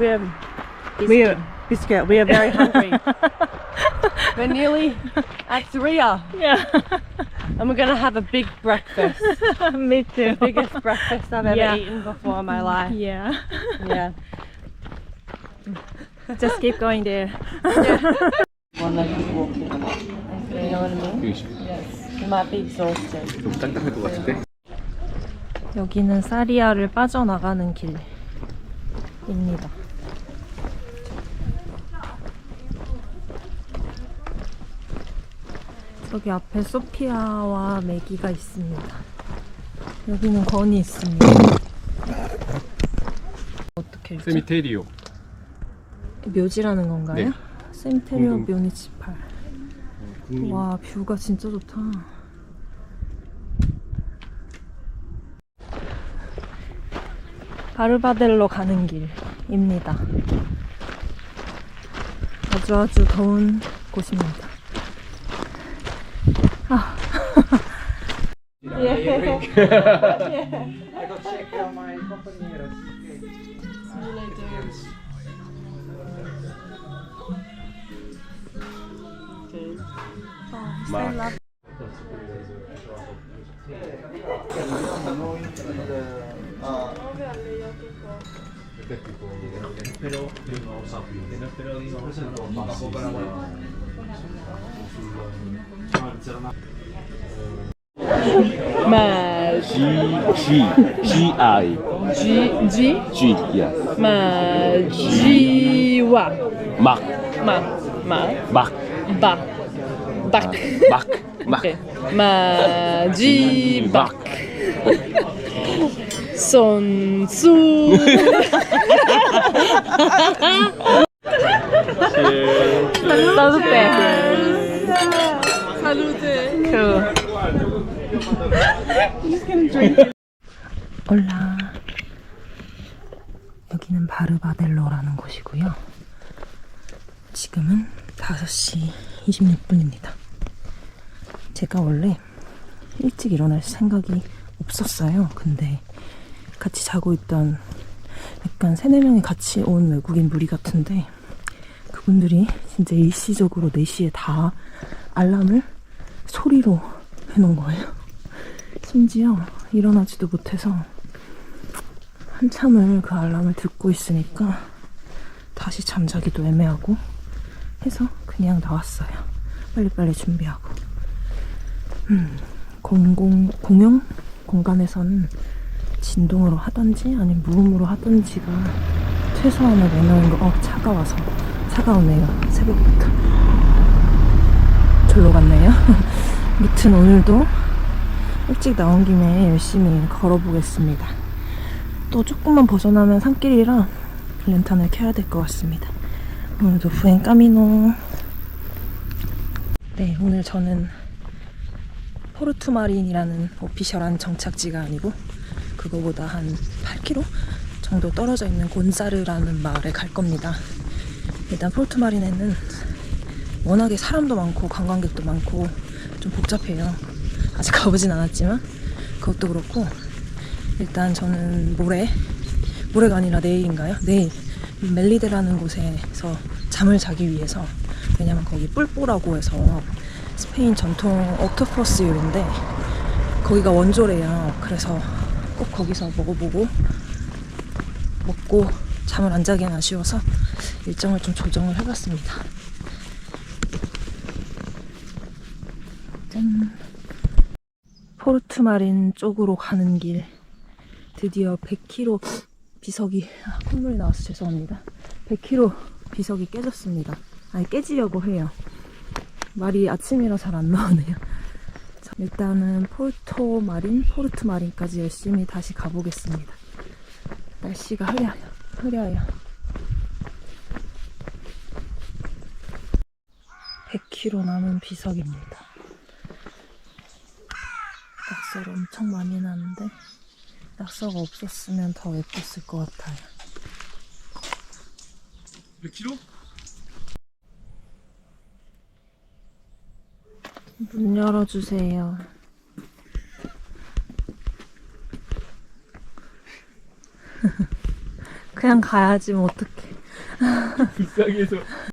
we're We're biscuit. We are very hungry. we're nearly at Saria, yeah. and we're gonna have a big breakfast. Me too. Biggest breakfast I've ever Yeah. eaten before in my life. Yeah. Yeah. Just keep going there. One leg is walking. You know what I mean? Yes. You might be exhausted. 좀 딱딱할 것 같은데? 여기는 사리아를 빠져나가는 길입니다. 저기 앞에 소피아와 메기가 있습니다. 여기는 건이 있습니다. 어떻게 읽죠? 세미테리오 묘지라는 건가요? 네. 세미테리오 공동- 묘니치팔. 국립 와 뷰가 진짜 좋다. 바르바델로 가는 길입니다. 아주 아주 더운 곳입니다. Oh. yeah. yeah. I got checked on my compañeros. Okay. Okay. Oh, Mark. Pero, pero, pero, pero, pero, pero, pero, pero, pero, pero, pero, pero, pero, pero, Mas. G, G, G, I. G, G? G, yeah. Mas. Jiwa. Ma. Ma. Ma. Ba. Bak. Ah, bak. Bak. Ma. Ji. Bak. Son Su. Tá no pé. Tá 뜻해. 올라. 여기는 바르바델로라는 곳이고요. 지금은 5시 26분입니다. 제가 원래 일찍 일어날 생각이 없었어요. 근데 같이 자고 있던 약간 세네 명이 같이 온 외국인 무리 같은데 그분들이 진짜 일시적으로 4시에 다 알람을 소리로 해놓은 거예요. 심지어 일어나지도 못해서 한참을 그 알람을 듣고 있으니까 다시 잠자기도 애매하고 해서 그냥 나왔어요. 빨리빨리 준비하고. 음, 공공, 공용 공간에서는 진동으로 하던지 아니면 무음으로 하던지가 최소한을 내놓은 거, 어, 차가 와서 차가 오네요. 새벽부터. 절로 갔네요. 무튼 오늘도 일찍 나온 김에 열심히 걸어보겠습니다. 또 조금만 벗어나면 산길이라 랜턴을 켜야 될 것 같습니다. 오늘도 부엔 까미노. 네, 오늘 저는 포르투마린이라는 오피셜한 정착지가 아니고 그거보다 한 8km 정도 떨어져 있는 곤사르라는 마을에 갈 겁니다. 일단 포르투마린에는 워낙에 사람도 많고 관광객도 많고 좀 복잡해요. 아직 가보진 않았지만 그것도 그렇고 일단 저는 모레 모레가 아니라 내일인가요? 내일 멜리데라는 곳에서 잠을 자기 위해서 왜냐면 거기 뿔뽀라고 해서 스페인 전통 옥토퍼스 요리인데 거기가 원조래요. 그래서 꼭 거기서 먹어보고 먹고 잠을 안 자기엔 아쉬워서 일정을 좀 조정을 해봤습니다. 짠. 포르투마린 쪽으로 가는 길. 드디어 100km 비석이 아, 콧물이 나와서 죄송합니다. 100km 비석이 깨졌습니다. 아니 깨지려고 해요. 말이 아침이라 잘 안 나오네요. 자, 일단은 포르토마린 포르투마린까지 열심히 다시 가보겠습니다. 날씨가 흐려요. 흐려요 100km 남은 비석입니다 낙서를 엄청 많이 나는데 낙서가 없었으면 더 예뻤을 것 같아요. 100kg? 문 열어주세요. 그냥 가야지 뭐 어떡해. 불쌍해서.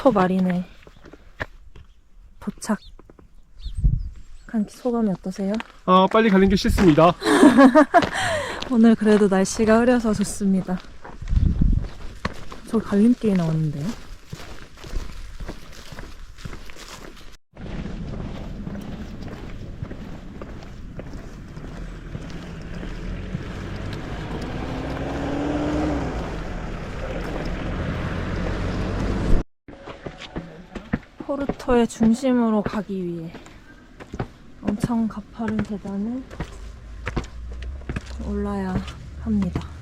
포르토 마리네 도착 한 소감이 어떠세요? 아, 빨리 가는 게 싫습니다. 오늘 그래도 날씨가 흐려서 좋습니다. 저 갈림길 나왔는데요. 포르토의 중심으로 가기 위해 엄청 가파른 계단을 올라야 합니다.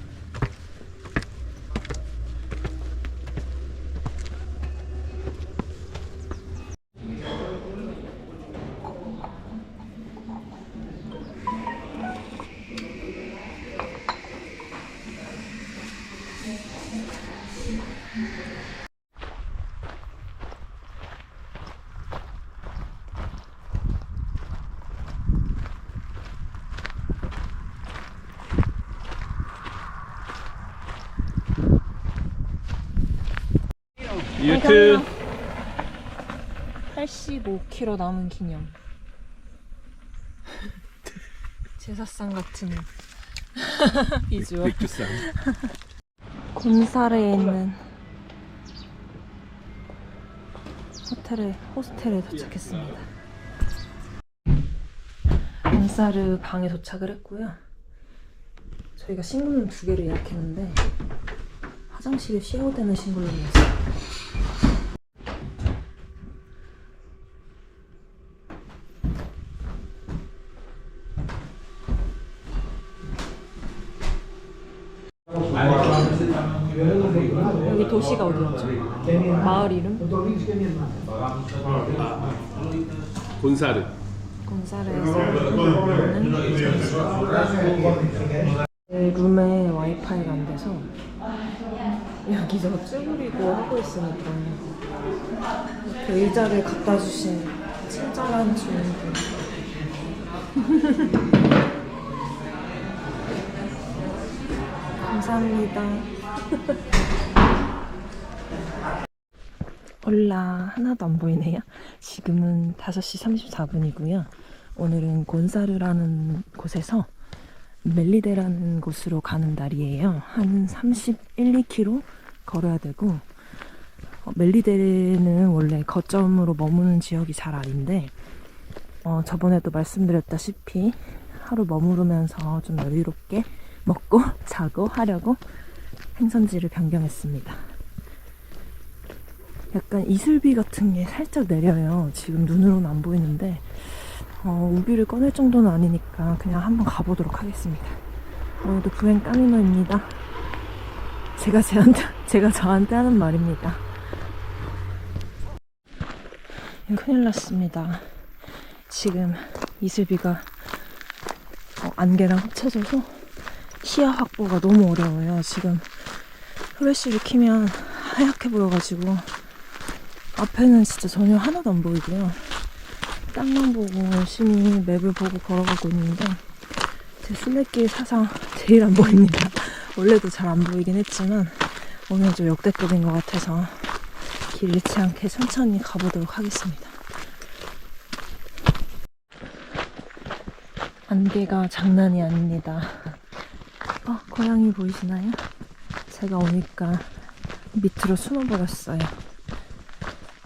유튜브. 85km 남은 기념. 제사상 같은 비주얼. 맥주상. 곤사르에 있는 호텔에 호스텔에 도착했습니다. 곤사르 방에 도착을 했고요. 저희가 싱글룸 두 개를 예약했는데 화장실이 쉐어되는 싱글룸이었어요. 여기 도시가 어디였죠? 마을 이름? 곤사르. 곤사르에서 제 룸에 와이파이가 안 돼서 여기서 쭈그리고 하고 있으니까 그 의자를 갖다 주신 친절한 주인분 감사합니다. 올라 하나도 안 보이네요. 지금은 5시 34분이고요. 오늘은 곤사르라는 곳에서 멜리데라는 곳으로 가는 날이에요. 한 31, 2km 걸어야 되고 어, 멜리데는 원래 거점으로 머무는 지역이 잘 아닌데 어, 저번에도 말씀드렸다시피 하루 머무르면서 좀 여유롭게 먹고 자고 하려고 행선지를 변경했습니다. 약간 이슬비 같은 게 살짝 내려요. 지금 눈으로는 안 보이는데 어, 우비를 꺼낼 정도는 아니니까 그냥 한번 가보도록 하겠습니다. 오늘도 부행 까미노입니다. 제가 제한테, 제가 저한테 하는 말입니다. 큰일 났습니다. 지금 이슬비가 어, 안개랑 합쳐져서 시야 확보가 너무 어려워요. 지금 후레쉬를 키면 하얗게 보여가지고 앞에는 진짜 전혀 하나도 안 보이고요. 땅만 보고 열심히 맵을 보고 걸어가고 있는데 제 순례길 사상 제일 안 보입니다. 원래도 잘 안 보이긴 했지만 오늘 좀 역대급인 것 같아서 길 잃지 않게 천천히 가보도록 하겠습니다. 안개가 장난이 아닙니다. 어, 고양이 보이시나요? 제가 오니까 밑으로 숨어버렸어요.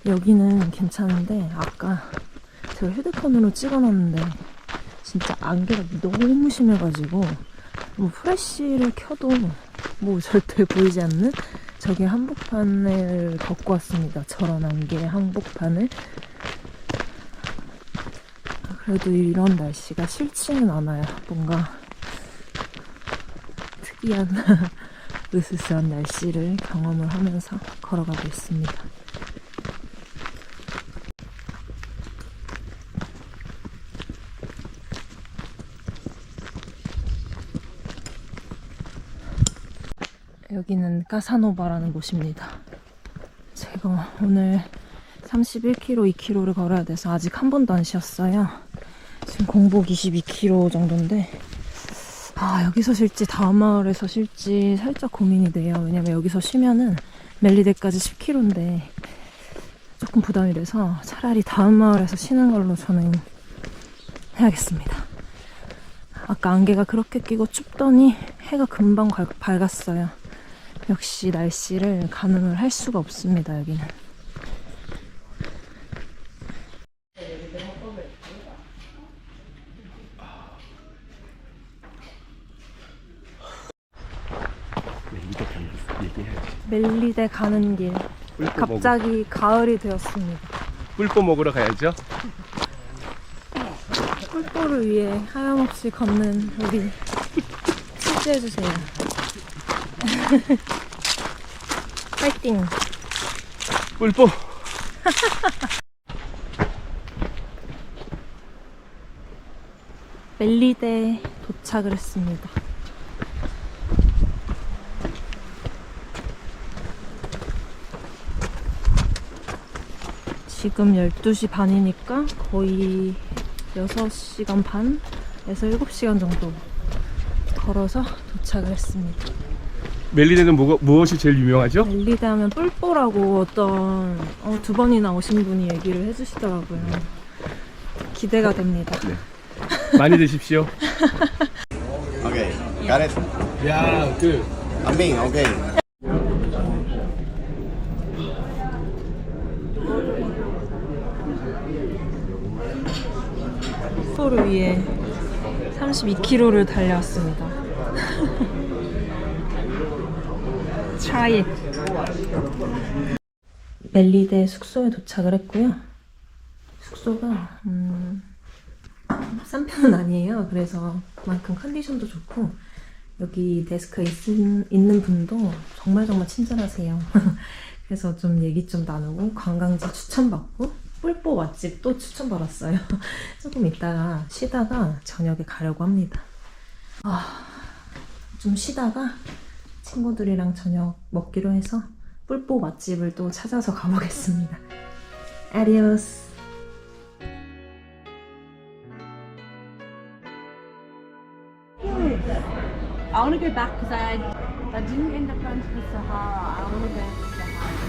여기는 괜찮은데 아까 제가 휴대폰으로 찍어놨는데 진짜 안개가 너무 심해가지고 뭐 프레쉬를 켜도 뭐 절대 보이지 않는 저기 한복판을 걷고 왔습니다. 저런 안개 한복판을 그래도 이런 날씨가 싫지는 않아요. 뭔가 특이한 으스스한 날씨를 경험을 하면서 걸어가고 있습니다. 여기는 까사노바라는 곳입니다. 제가 오늘 31km, 2km를 걸어야 돼서 아직 한 번도 안 쉬었어요. 지금 공복 22km 정도인데 아, 여기서 쉴지 다음 마을에서 쉴지 살짝 고민이 돼요. 왜냐면 여기서 쉬면은 멜리데까지 10km인데 조금 부담이 돼서 차라리 다음 마을에서 쉬는 걸로 저는 해야겠습니다. 아까 안개가 그렇게 끼고 춥더니 해가 금방 갈- 밝았어요. 역시 날씨를 가늠을 할 수가 없습니다, 여기는. 네, 이거 좀 얘기해야지. 멜리데 가는 길. 뿔뽀 먹 갑자기 가을이 되었습니다. 뿔뽀 먹으러 가야죠. 꿀보를 위해 하염없이 걷는 우리 치즈해주세요. 파이팅! 뿔뽀. 멜리데 도착을 했습니다. 지금 12시 반이니까 거의 6시간 반에서 7시간 정도 걸어서 도착을 했습니다. 멜리데는 뭐, 무엇이 제일 유명하죠? 멜리데 하면 뿔뽀라고 어떤 어, 두 번이나 오신 분이 얘기를 해주시더라고요. 기대가 됩니다. 많이 드십시오. Okay, got it. 그 I'm being okay. 뿔뽀를 위해 32km를 달려왔습니다. 트라이 멜리데 숙소에 도착을 했고요. 숙소가 음, 싼 편은 아니에요. 그래서 그만큼 컨디션도 좋고 여기 데스크에 있, 있는 분도 정말 정말 친절하세요. 그래서 좀 얘기 좀 나누고 관광지 추천받고 뿔뽀 맛집 또 추천받았어요. 조금 있다가 쉬다가 저녁에 가려고 합니다. 아, 좀 쉬다가 친구들이랑 저녁 먹기로 해서 뿔뽀 맛집을 또 찾아서 가보겠습니다. 아디오스. I want to go back because I, I didn't end up going to the Sahara. I want to go to the Sahara.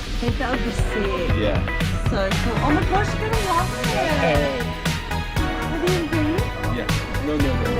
I think that would be sick. Yeah. circle. Oh my gosh, gonna walk there. Hey. What are you doing? Yeah. No, no, no. no.